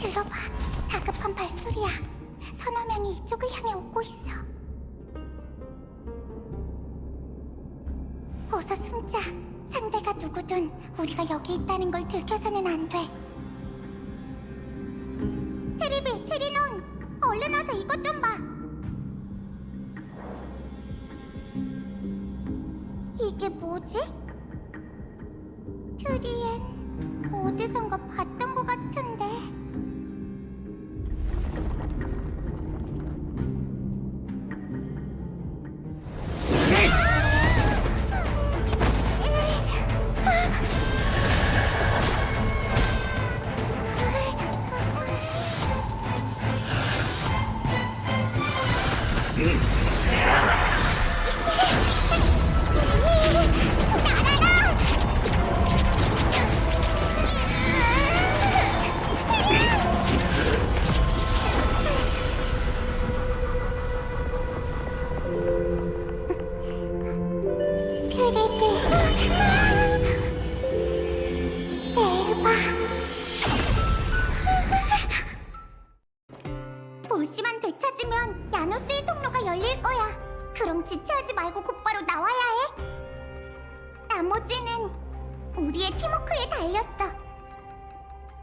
들어봐. 다급한 발소리야. 서너 명이 이쪽을 향해 오고 있어. 어서 숨자. 상대가 누구든 우리가 여기 있다는 걸 들켜서는 안 돼. 테리비, 테리논, 얼른 와서 이것 좀 봐. 이게 뭐지? 트리엔 어디선가 봤던 것 같은데. 통로가 열릴 거야. 그럼 지체하지 말고 곧바로 나와야 해. 나머지는 우리의 팀워크에 달렸어.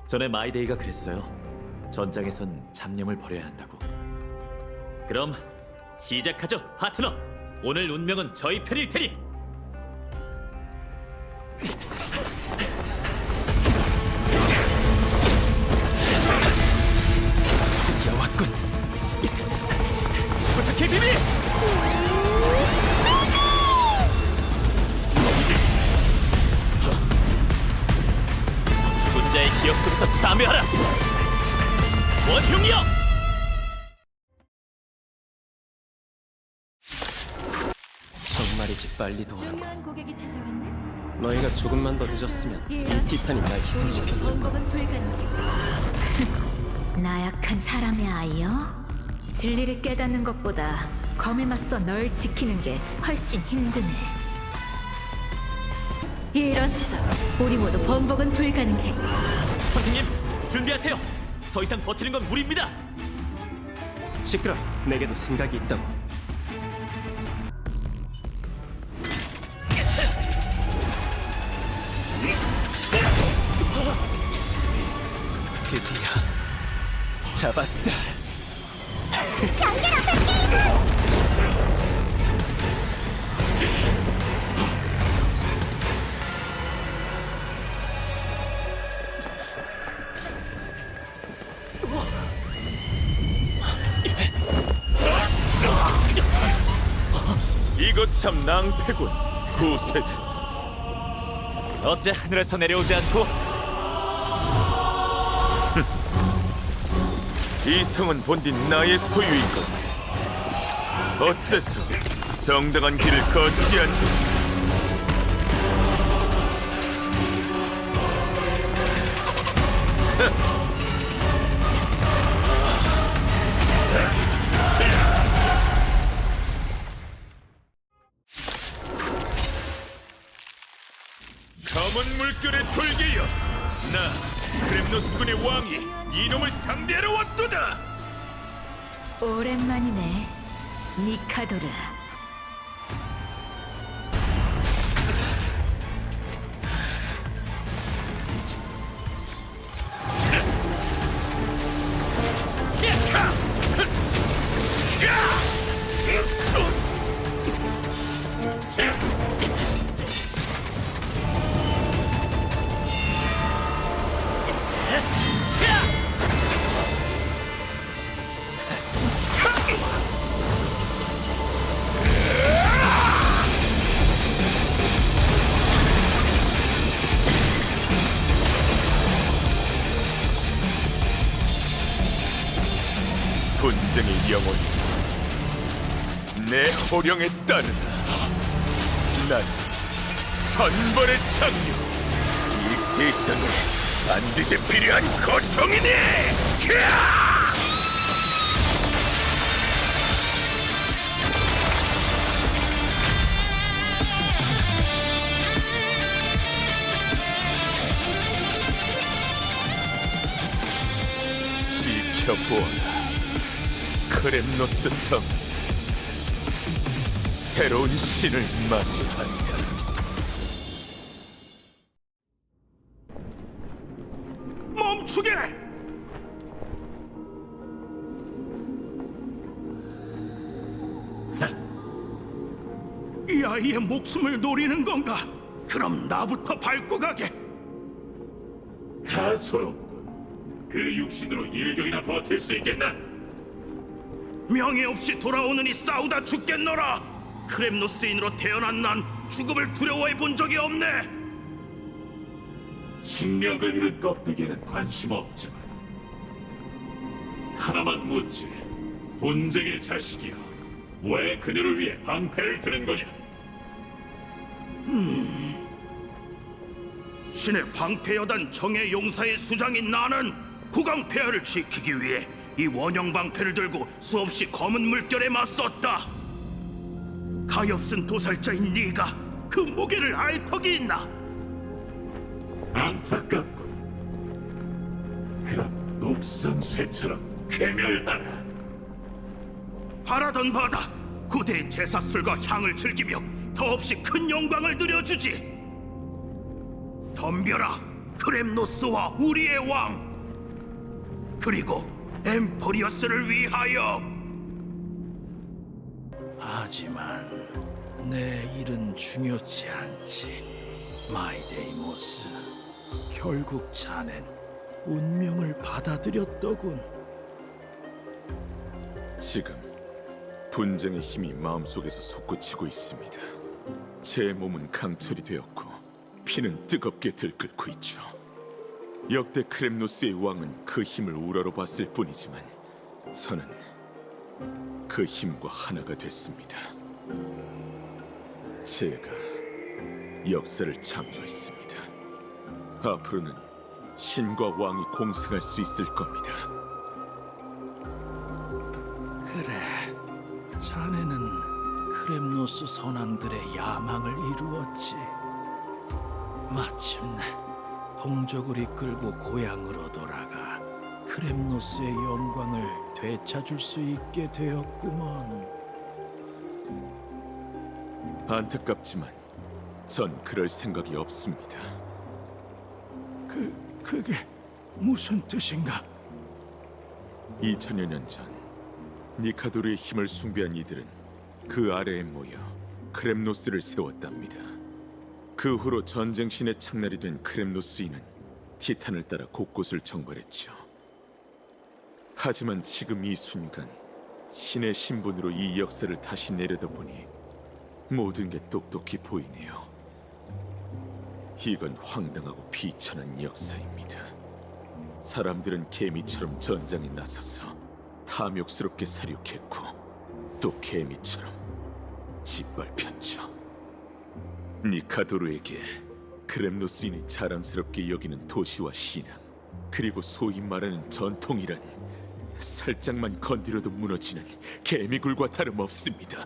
전에 마이데이가 그랬어요. 전장에선 잡념을 버려야 한다고. 그럼 시작하죠, 파트너. 오늘 운명은 저희 편일 테니. 빨리 도와라. 중요한 고객이 찾아왔네. 너희가 조금만 더 늦었으면 이 티탄이 날 희생시켰을 거야. 원복은 불가능. 나약한 사람의 아이여? 진리를 깨닫는 것보다 검에 맞서 널 지키는 게 훨씬 힘드네. 이로써 우리 모두 번복은 불가능해. 선생님, 준비하세요. 더 이상 버티는 건 무리입니다. 시끄러. 내게도 생각이 있다고. 잡았다. 이거 참 낭패군, 구세주. 어째 하늘에서 내려오지 않고? 이 성은 본디 나의 소유인 것. 어째서 정당한 길을 걷지 않겠어? 검 나 크렘노스군의 왕이 이놈을 상대하러 왔도다. 오랜만이네, 니카도르. 영혼 내 호령에 따르라 난 천벌의 장류 이 세상에 반드시 필요한 고통이니! 캬! 지켜보아라 크렘노스 성 새로운 신을 맞이한다 멈추게! 이 아이의 목숨을 노리는 건가? 그럼 나부터 밟고 가게. 가소롭군. 그 육신으로 일격이나 버틸 수 있겠나? 명예 없이 돌아오느니 싸우다 죽겠노라. 크렘노스인으로 태어난 난 죽음을 두려워해 본 적이 없네. 식력을 잃은 껍데기에는 관심 없지만 하나만 묻지. 본쟁의 자식이여, 왜 그들을 위해 방패를 드는 거냐? 신의 방패여단 정의 용사의 수장인 나는 국왕 폐하를 지키기 위해 이 원형 방패를 들고 수없이 검은 물결에 맞섰다. 가엾은 도살자인 네가 그 무게를 알 턱이 있나? 안타깝군. 그럼 녹슨 쇠처럼 괴멸하라. 바라던 바다 후대의 제사술과 향을 즐기며 더없이 큰 영광을 누려주지. 덤벼라 크렘노스와 우리의 왕 그리고 엠포리어스를 위하여. 하지만 내 일은 중요치 않지. 마이데이모스, 결국 자넨 운명을 받아들였더군. 지금 분쟁의 힘이 마음속에서 솟구치고 있습니다. 제 몸은 강철이 되었고 피는 뜨겁게 들끓고 있죠. 역대 크렘노스의 왕은 그 힘을 우러러 봤을 뿐이지만 저는 그 힘과 하나가 됐습니다. 제가 역사를 창조했습니다. 앞으로는 신과 왕이 공생할 수 있을 겁니다. 그래, 자네는 크렘노스 선왕들의 야망을 이루었지. 마침내 동족을 이끌고 고향으로 돌아가 크렘노스의 영광을 되찾을 수 있게 되었구먼. 안타깝지만 전 그럴 생각이 없습니다. 그 그게 무슨 뜻인가? 2000여 년 전 니카도르의 힘을 숭배한 이들은 그 아래에 모여 크렘노스를 세웠답니다. 그 후로 전쟁 신의 창날이 된 크렘노스인은 티탄을 따라 곳곳을 정벌했죠. 하지만 지금 이 순간 신의 신분으로 이 역사를 다시 내려다보니 모든 게 똑똑히 보이네요. 이건 황당하고 비천한 역사입니다. 사람들은 개미처럼 전장에 나서서 탐욕스럽게 사륙했고 또 개미처럼 짓밟혔죠. 니카도르에게 크렘노스인이 자랑스럽게 여기는 도시와 신앙 그리고 소위 말하는 전통이란 살짝만 건드려도 무너지는 개미굴과 다름없습니다.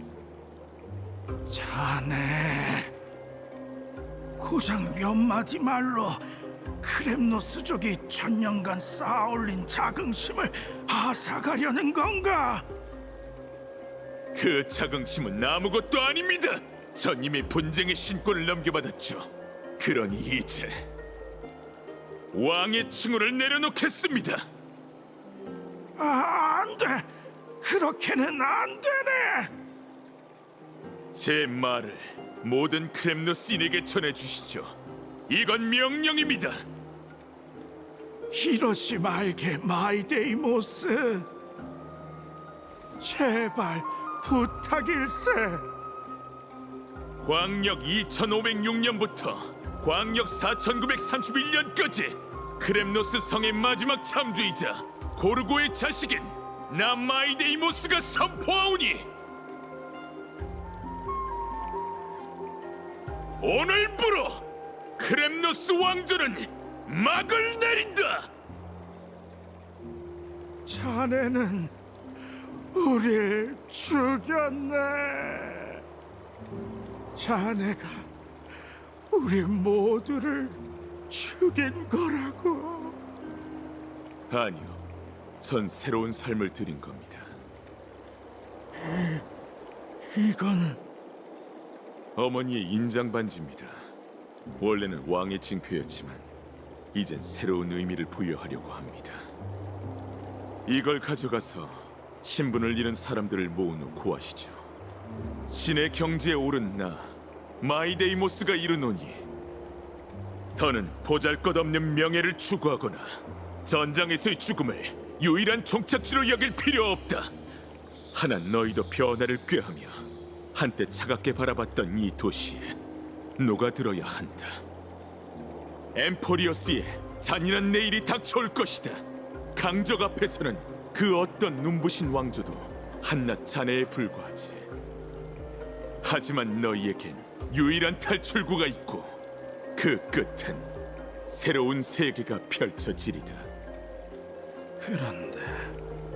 자네 고작 몇 마디 말로 크렘노스족이 천년간 쌓아올린 자긍심을 앗아가려는 건가? 그 자긍심은 아무것도 아닙니다. 전 이미 본쟁의 신권을 넘겨받았죠. 그러니 이제 왕의 칭호를 내려놓겠습니다. 아, 안 돼. 그렇게는 안 되네. 제 말을 모든 크렘노스인에게 전해주시죠. 이건 명령입니다. 이러지 말게, 마이데이모스. 제발 부탁일세. 광역 2506년부터 광역 4931년까지 크렘노스 성의 마지막 참주이자 고르고의 자식인 나마이데이모스가 선포하오니 오늘부로 크렘노스 왕조는 막을 내린다. 자네는 우릴 죽였네. 자네가 우리 모두를 죽인 거라고. 아니요, 전 새로운 삶을 드린 겁니다. 이건 어머니의 인장 반지입니다. 원래는 왕의 징표였지만 이젠 새로운 의미를 부여하려고 합니다. 이걸 가져가서 신분을 잃은 사람들을 모은 후 고하시죠. 신의 경지에 오른 나 마이데이모스가 이르노니 더는 보잘것없는 명예를 추구하거나 전장에서의 죽음을 유일한 종착지로 여길 필요 없다. 하나 너희도 변화를 꾀하며 한때 차갑게 바라봤던 이 도시에 녹아들어야 한다. 엠포리어스의 잔인한 내일이 닥쳐올 것이다. 강적 앞에서는 그 어떤 눈부신 왕조도 한낱 잔해에 불과하지. 하지만 너희에겐 유일한 탈출구가 있고 그 끝은 새로운 세계가 펼쳐지리다. 그런데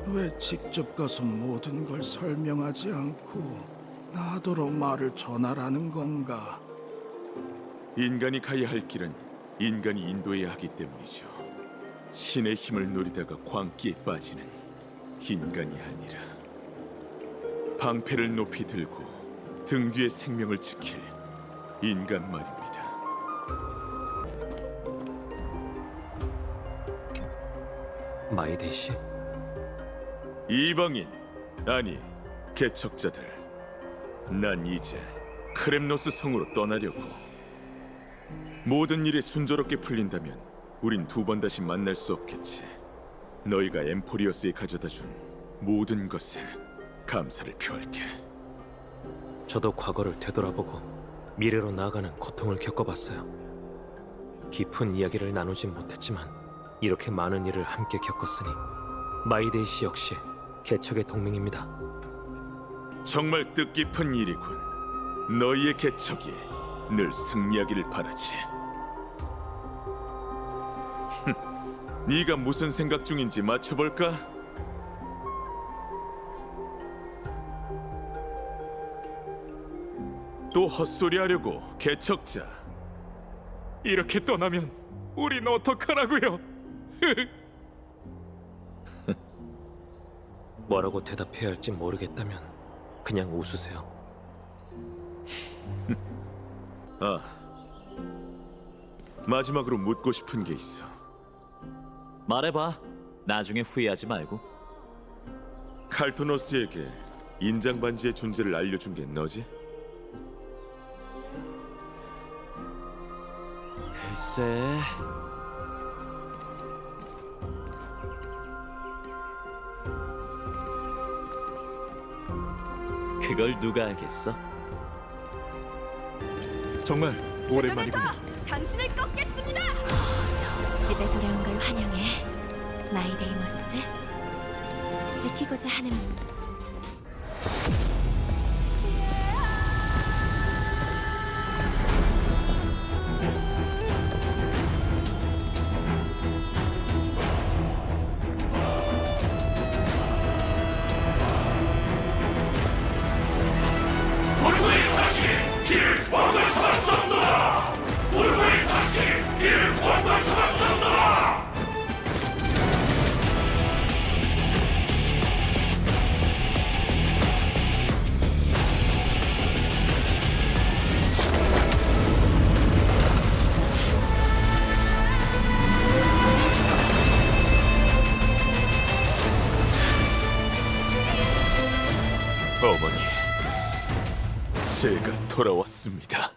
왜 직접 가서 모든 걸 설명하지 않고 나더러 말을 전하라는 건가? 인간이 가야 할 길은 인간이 인도해야 하기 때문이죠. 신의 힘을 노리다가 광기에 빠지는 인간이 아니라 방패를 높이 들고 등 뒤에 생명을 지킬 인간 말입니다. 마이데이 씨? 이방인 아니 개척자들 난 이제 크렘노스 성으로 떠나려고 모든 일이 순조롭게 풀린다면 우린 두 번 다시 만날 수 없겠지 너희가 엠포리어스에 가져다준 모든 것에 감사를 표할게 저도 과거를 되돌아보고 미래로 나아가는 고통을 겪어봤어요. 깊은 이야기를 나누진 못했지만 이렇게 많은 일을 함께 겪었으니 마이데이 씨 역시 개척의 동맹입니다. 정말 뜻깊은 일이군 너희의 개척이 늘 승리하기를 바라지 흠, 네가 무슨 생각 중인지 맞춰볼까? 또 헛소리 하려고 개척자 이렇게 떠나면 우린 어떡하라고요? 뭐라고 대답해야 할지 모르겠다면 그냥 웃으세요. 아 마지막으로 묻고 싶은 게 있어 말해봐. 나중에 후회하지 말고. 칼토너스에게 인장 반지의 존재를 알려준 게 너지? 글쎄. 그걸 누가 알겠어? 정말 오랜만이군요 당신을 꺾겠습니다. 집에 돌아온 걸 환영해, 마이데이머스. 지키고자 하는 어 돌아왔습니다